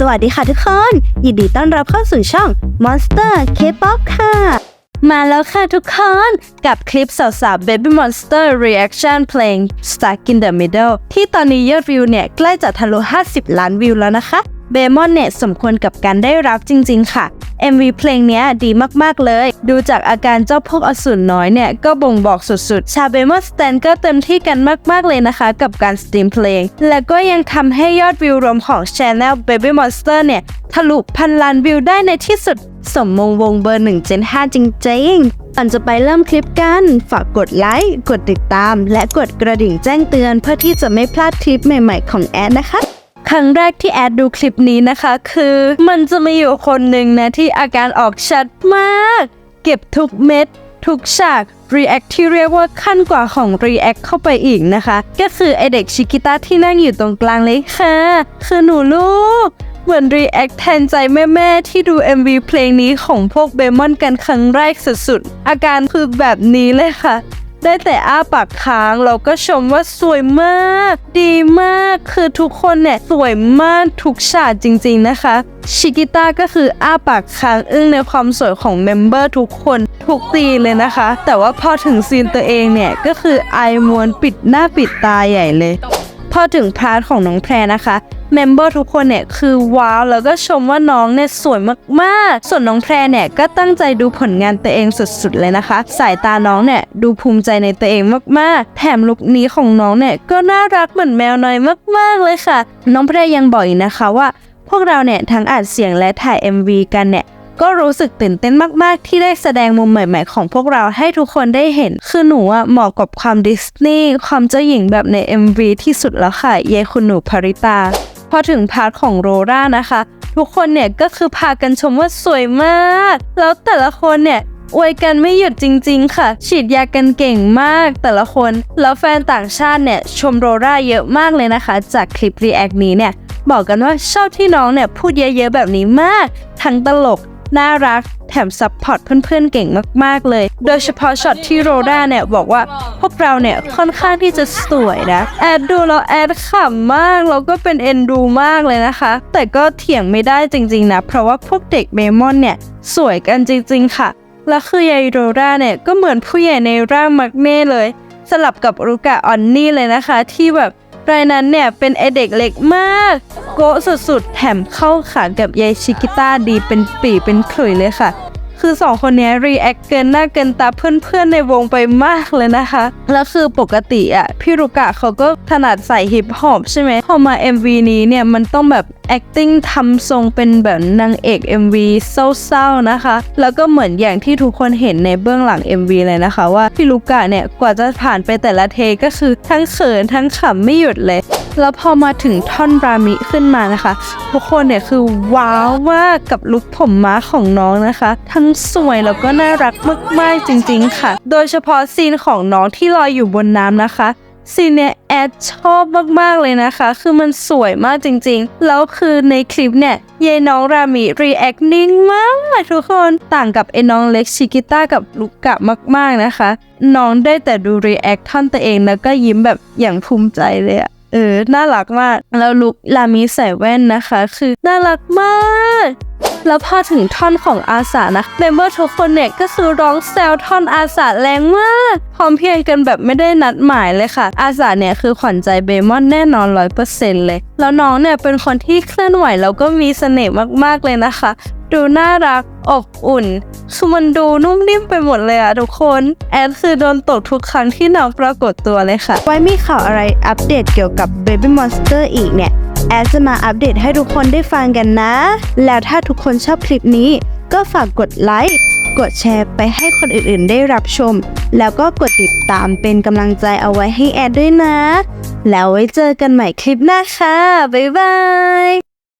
สวัสดีค่ะทุกคน ยินดีต้อนรับเข้าสู่ช่อง Monster K-pop ค่ะ มาแล้วค่ะทุกคน กับคลิปสาวๆ Baby Monster Reaction เพลง Stuck in the Middle ที่ตอนนี้ยอดวิวเนี่ย ใกล้จะทะลุ 50 ล้านวิวแล้วนะคะ เบมอนเนี่ยสมควรกับการได้รับจริง ๆ ค่ะ MV เพลงนี้ดีมากๆเลย ดูจากอาการเจ้าพวกอสูรน้อยเนี่ยก็บ่งบอกสุดๆ ชาเบมอนสแตนก็เต็มที่กันมากๆเลยนะคะ กับการสตรีมเพลง และก็ยังทำให้ยอดวิวรวมของ Channel Baby Monster เนี่ย ทะลุพันล้านวิวได้ในที่สุด สมมงวงเบอร์1 Gen 5จริงๆก่อนจะไปเริ่มคลิปกัน ฝากกดไลค์ กดติดตาม และกดกระดิ่งแจ้งเตือนเพื่อที่จะไม่พลาดคลิปใหม่ๆของแอดนะคะ ครั้งแรกที่แอดดูคลิปนี้นะคะ คือมันจะมีอยู่คนหนึ่งนะที่อาการออกชัดมาก เก็บทุกเม็ด ทุกฉาก React ที่เรียกว่าขั้นกว่าของ React เข้าไปอีกนะคะ ก็คือไอเด็กชิกิต้าที่นั่งอยู่ตรงกลางเลยค่ะ คือหนูลูกเหมือน React แทนใจแม่ๆที่ดู MV เพลงนี้ของพวกเบมอนกันครั้งแรกสุดๆ อาการคือแบบนี้เลยค่ะ ได้แต่อ้าปากค้างเราก็ชมว่าสวยมาก ดีมากคือทุกคนเนี่ยสวยมากทุกฉากจริงๆนะคะ ชิกิต้าก็คืออ้าปากค้างอึ้งในความสวยของเมมเบอร์ทุกคนทุกซีนเลยนะคะ แต่ว่าพอถึงซีนตัวเองเนี่ยก็คือไอมวนปิดหน้าปิดตาใหญ่เลย พอถึงพาร์ทของน้องแพรนะคะ เมมเบอร์ทุกคนเนี่ยคือว้าวแล้วก็ชมว่าน้องเนี่ยสวยมากๆ ส่วนน้องแพรเนี่ยก็ตั้งใจดูผลงานตัวเองสุดๆเลยนะคะ สายตาน้องเนี่ยดูภูมิใจในตัวเองมากๆ แถมลุคนี้ของน้องเนี่ยก็น่ารักเหมือนแมวน้อยมากๆเลยค่ะ น้องแพรยังบอกอีกนะคะว่า พวกเราเนี่ยทั้งอัดเสียงและถ่าย MV กันเนี่ยก็รู้สึกตื่นเต้นมาก ๆ ที่ได้แสดงมุมใหม่ ๆ ของพวกเราให้ทุกคนได้เห็น คือหนูอะเหมาะกับความดิสนีย์ความเจ้าหญิงแบบใน MV ที่สุดแล้วค่ะ เยคุณหนูภริตา พอถึงพาร์ทของโรรานะคะ ทุกคนเนี่ยก็คือพากันชมว่าสวยมาก แล้วแต่ละคนเนี่ยอวยกันไม่หยุดจริง ๆ ค่ะ ฉีดยากันเก่งมากแต่ละคน แล้วแฟนต่างชาติเนี่ยชมโรราเยอะมากเลยนะคะ จากคลิปรีแอคนี้เนี่ยบอกกันว่าชอบที่น้องเนี่ยพูดเยอะๆแบบนี้มาก ทั้งตลก น่ารัก แถมซัพพอร์ตเพื่อนๆเก่งมากๆเลย โดยเฉพาะช็อตที่โรด้าเนี่ยบอกว่าพวกเราเนี่ยค่อนข้างที่จะสวยนะ แอดดูแล้วแอดขำมากแล้วก็เป็นเอ็นดูมากเลยนะคะ แต่ก็เถียงไม่ได้จริงๆนะ เพราะว่าพวกเด็กเมมอนเนี่ยสวยกันจริงๆค่ะ แล้วคือยายโรด้าเนี่ยก็เหมือนผู้ใหญ่ในร่างมักเน่เลย สลับกับรุกะออนนี่เลยนะคะ ที่แบบ รายนั้นเนี่ยเป็นไอเด็กเล็กมาก โกะสุดๆ แถมเข้าขากับยายชิกิต้าดีเป็นปีเป็นขลุ่ยเลยค่ะ คือสองคนนี้รีแอคเกินหน้าเกินตาเพื่อนๆในวงไปมากเลยนะคะ แล้วคือปกติอะพี่รุกะเขาก็ถนัดใส่ฮิปฮอปใช่ไหมพอมา MV นี้เนี่ยมันต้องแบบ acting ทำทรงเป็นแบบนางเอก MV เศร้าๆนะคะ แล้วก็เหมือนอย่างที่ทุกคนเห็นในเบื้องหลัง MV เลยนะคะ ว่าพี่ลูกะเนี่ยกว่าจะผ่านไปแต่ละเทก็คือทั้งเขินทั้งขำไม่หยุดเลย แล้วพอมาถึงท่อนรามิขึ้นมานะคะ ทุกคนเนี่ยคือว้าวมากกับลุคผมม้าของน้องนะคะ ทั้งสวยแล้วก็น่ารักมากๆจริงๆค่ะ โดยเฉพาะซีนของน้องที่ลอยอยู่บนน้ำนะคะซีนเนี่ยแอดชอบมากๆเลยนะคะ คือมันสวยมากจริงๆ แล้วคือในคลิปเนี่ยยายน้องรามิรีแอคนิ่งมากทุกคนต่างกับไอ้น้องเล็กชิกิต้ากับลูกกะมากๆนะคะ น้องได้แต่ดูรีแอคท่อนตัวเองแล้วก็ยิ้มแบบอย่างภูมิใจเลยอะ เออ น่ารักมาก แล้วลุกลามิใส่แว่นนะคะ คือน่ารักมากแล้วพอถึงท่อนของอาสานะเมมเบอร์ทุกคนเนี่ยก็คือร้องแซวท่อนอาสาแรงมาก พร้อมเพรียงกันแบบไม่ได้นัดหมายเลยค่ะ อาสาเนี่ยคือขวัญใจเบมอนแน่นอนร้อยเปอร์เซ็นต์เลย แล้วน้องเนี่ยเป็นคนที่เคลื่อนไหวแล้วก็มีเสน่ห์มากๆเลยนะคะ ดูน่ารัก อบอุ่น คือมันดูนุ่มนิ่มไปหมดเลยอะทุกคน แอดคือโดนตกทุกครั้งที่น้องปรากฏตัวเลยค่ะ ไว้มีข่าวอะไรอัปเดตเกี่ยวกับ Baby Monster อีกเนี่ย แอดจะมาอัปเดตให้ทุกคนได้ฟังกันนะ แล้วถ้าทุกคนชอบคลิปนี้ ก็ฝากกดไลค์กดแชร์ไปให้คนอื่นๆ ได้รับชม แล้วก็กดติดตามเป็นกำลังใจเอาไว้ให้แอดด้วยนะ แล้วไว้เจอกันใหม่คลิปหน้าค่ะ บ๊ายบาย